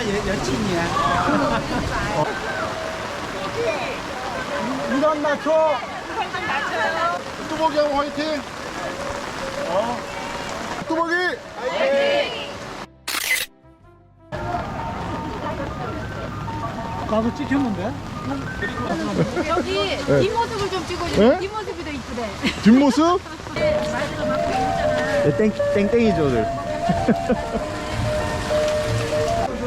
옛날 여, 여친이야. 이런 낮춰. 뚜벅이 형 화이팅. 어. 뚜벅이. 나도 찍혔는데? 여기 네. 뒷모습을 좀 찍어주세요. 네? 뒷모습이 더 이쁘대. 뒷모습? 땡, 땡땡이죠,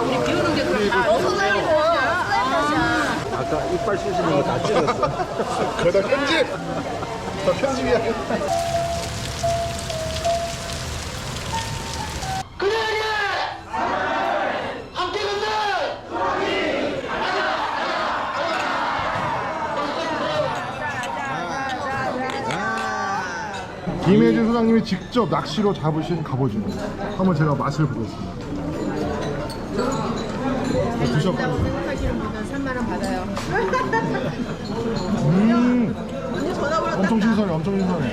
아 우리 비우는 게 그렇다. 어서 살리고 슬라이드샷. 아까 이빨 쑤시는 거 다 찍었어. 거기다 편집. 더 편집이야. 김혜진 소장님이 직접 낚시로 잡으신 갑오징어 한번 제가 맛을 보겠습니다. 네, 드셔보세요. 생각하시는 분은 3만 원 받아요. 음, 엄청 신선해, 엄청 신선해.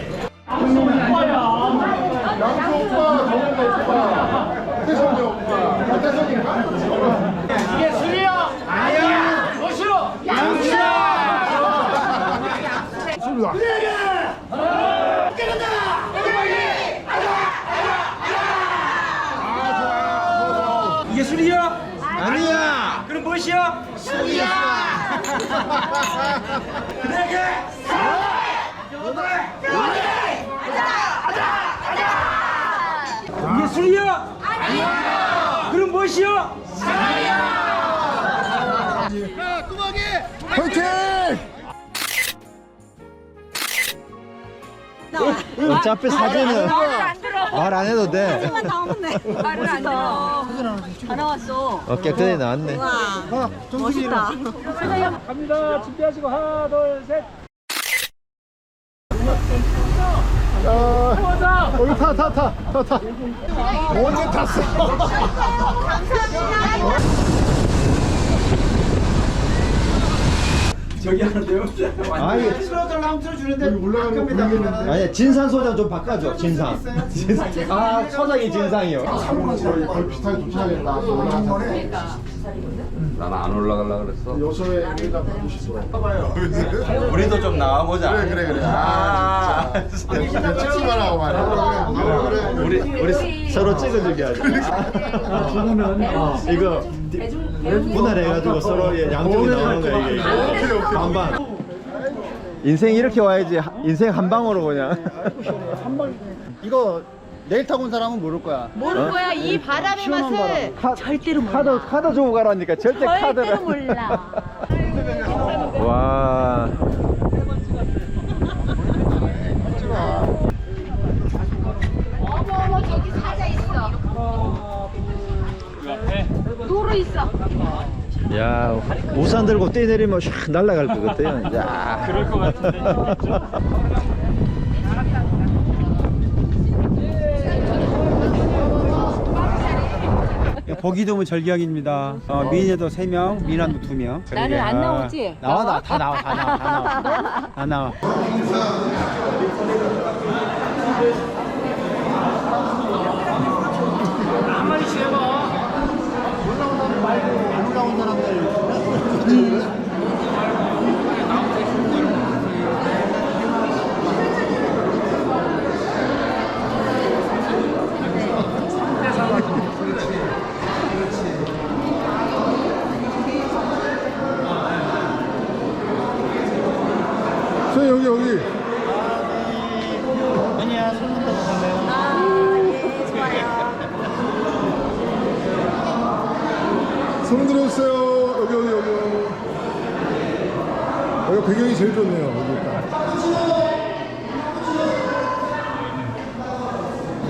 양수 오빠, 정은배 오빠, 태성이 오빠, 태성인가? 이게 술이야? 아니야. 멋이로. 양수야. 술이다. 이게 술이야? 아니야. 그럼 무엇이야? 술이야. 그대에게 이게 술이야? 아니야. 그럼 무엇이야? 화이팅! 어차피 사진은. 말 안 해도 돼. 나오면 돼. 말을 안 들어. 다 나왔어. 어, 깨끗하게 나왔네. 멋있다. 갑니다. 준비하시고 하나, 둘, 셋. 자, 여기 타, 타, 타, 타, 타. 먼저 탔어. 저기 하는데요? 아니, 틀어달라면 틀어주는데 거 보이겠는데? 아니, 진상 소장 좀 바꿔줘, 진상. 진상. 아, 소장이 진상이요. 거의 비슷하게 도착하겠다. 올라가서. 난 안 올라가려 그랬어. 여소에 여기다 바꾸시죠. 우리도 좀 나와보자. 그래, 그래, 그래. 아, 진짜. 찍기만 하고 말이야. 그래, 그래. 우리, 우리 서로 찍어주게 하자. 죽으면, 이거, 분할해가지고 서로 양쪽이 나오는 거야, 이게. 오케이, 오케이. 반반. 인생 이렇게 와야지, 인생 한 방으로 그냥. 이거 내일 타고 온 사람은 모를 거야. 모르는 거야. 이 바람의 맛을 절대로 몰라. 카드, 카드 주고 가라니까 절대 카드를. 절대로 몰라. 와. 어머 어머 저기 사자 있어. 도로 있어. 야, 우산 들고 뛰내리면 샥 날아갈 것 같아요. 야. 그럴 것 같은데. 보기 드문 절경입니다. 어, 미인에도 3명, 미남도 2명. 나는 안 나오지? 나와, 나, 다 나와, 다 나와, 다 나와. 다 나와. 배경이 제일 좋네요.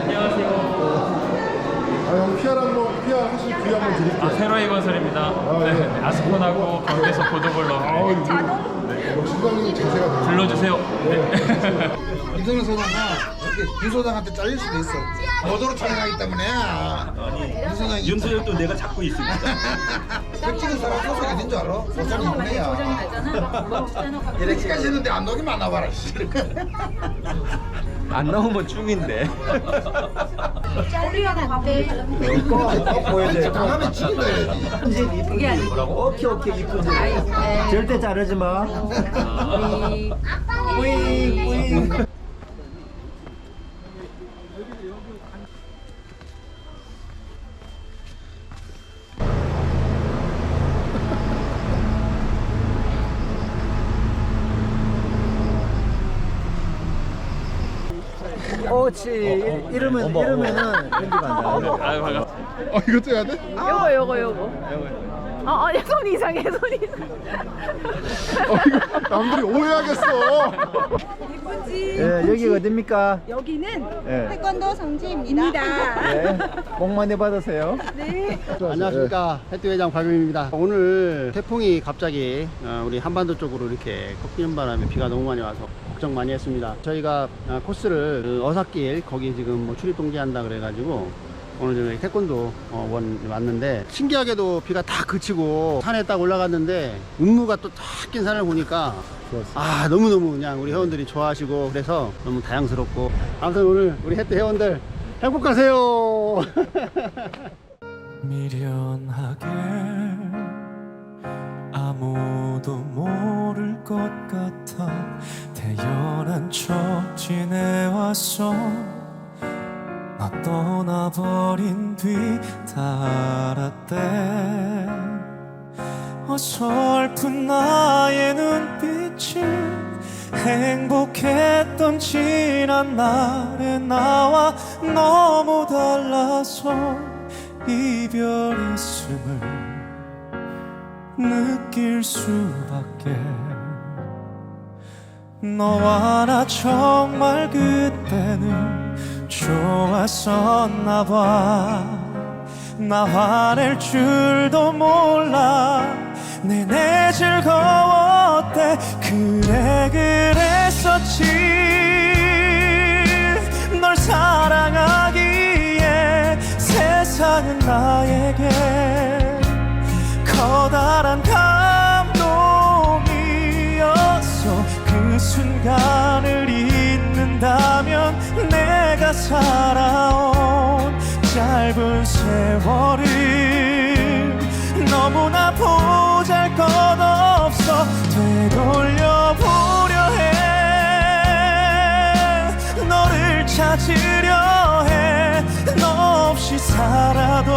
안녕하세요. 아, 형 PR 한 번, PR 하실 기회 한번 드릴게요. 아, 새로이 건설입니다. 아, 네, 네. 아스콘하고 경계서 아, 보도블럭 이거 실장님 자세가 되게. 불러주세요. 네. 이성현 소장가 윤 소장한테 잘릴 수도 있어. 보도로 촬영하기 때문에. 윤 소장이 윤소영도 내가 잡고 있습니다. 그 찍은 사람 소속이 어딘 줄 알아? 소장이 보내야. 이렇게까지 했는데 안 녹이면 안 나와라. 씨. 안 나오면 죽인데. 보여줘요. 강하면 지금 해야지. 오케이 오케이 이쁘지. 절대 자르지 마. 뿌잉 뿌잉. 오치 이러면 이러면은 편지가 안 나. 아유, 반갑습니다. 어, 이것도 해야 돼? 요거 요거 요거. 어, 어, 손 이상해 손 이상. 어, 이거 남들이 오해하겠어. 예, 여기 어딥니까? 여기는 예. 태권도 성지입니다. 네. 복 많이 받으세요. 안녕하십니까 해띠회장 박용입니다 오늘 태풍이 갑자기 어, 우리 한반도 쪽으로 이렇게 꺾이는 바람에 비가 너무 많이 와서 걱정 많이 했습니다. 저희가 어, 코스를 그 어사길 거기 지금 뭐 출입 동기한다 그래가지고 오늘 저희 태권도 어, 원 왔는데 신기하게도 비가 다 그치고 산에 딱 올라갔는데 운무가 또 탁 낀 산을 보니까 아 너무너무 그냥 우리 회원들이 좋아하시고 그래서 너무 다양스럽고. 아무튼 오늘 우리 해띠 회원들 행복하세요. 미련하게 아무도 모를 것 같아 척 지내왔어 나 떠나버린 뒤 다 알았대. 어설픈 나의 눈빛이 행복했던 지난 날의 나와 너무 달라서 이별 있음을 느낄 수밖에 너와 나 정말 그때는 좋았었나 봐나 화낼 줄도 몰라. 내내 즐거웠대. 그래 그랬었지. 널 사랑하기에 세상은 나에게 커다란 감 그 순간을 잊는다면 내가 살아온 짧은 세월을 너무나 보잘 것 없어 되돌려보려 해. 너를 찾으려 해 너 없이 살아도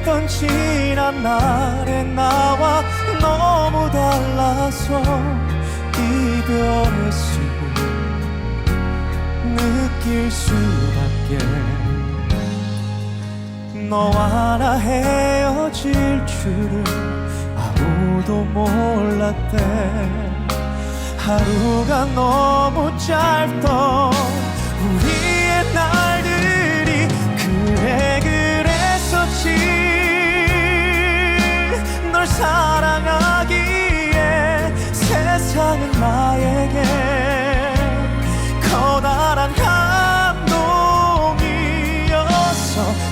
했던 지난 날의 나와 너무 달라서 이별했음을 느낄 수밖에. 너와 나 헤어질 줄은 아무도 몰랐대. 하루가 너무 짧던 널 사랑하기에 세상은 나에게 커다란 감동이었어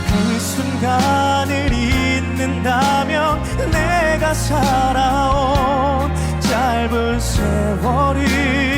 그 순간을 잊는다면 내가 살아온 짧은 세월이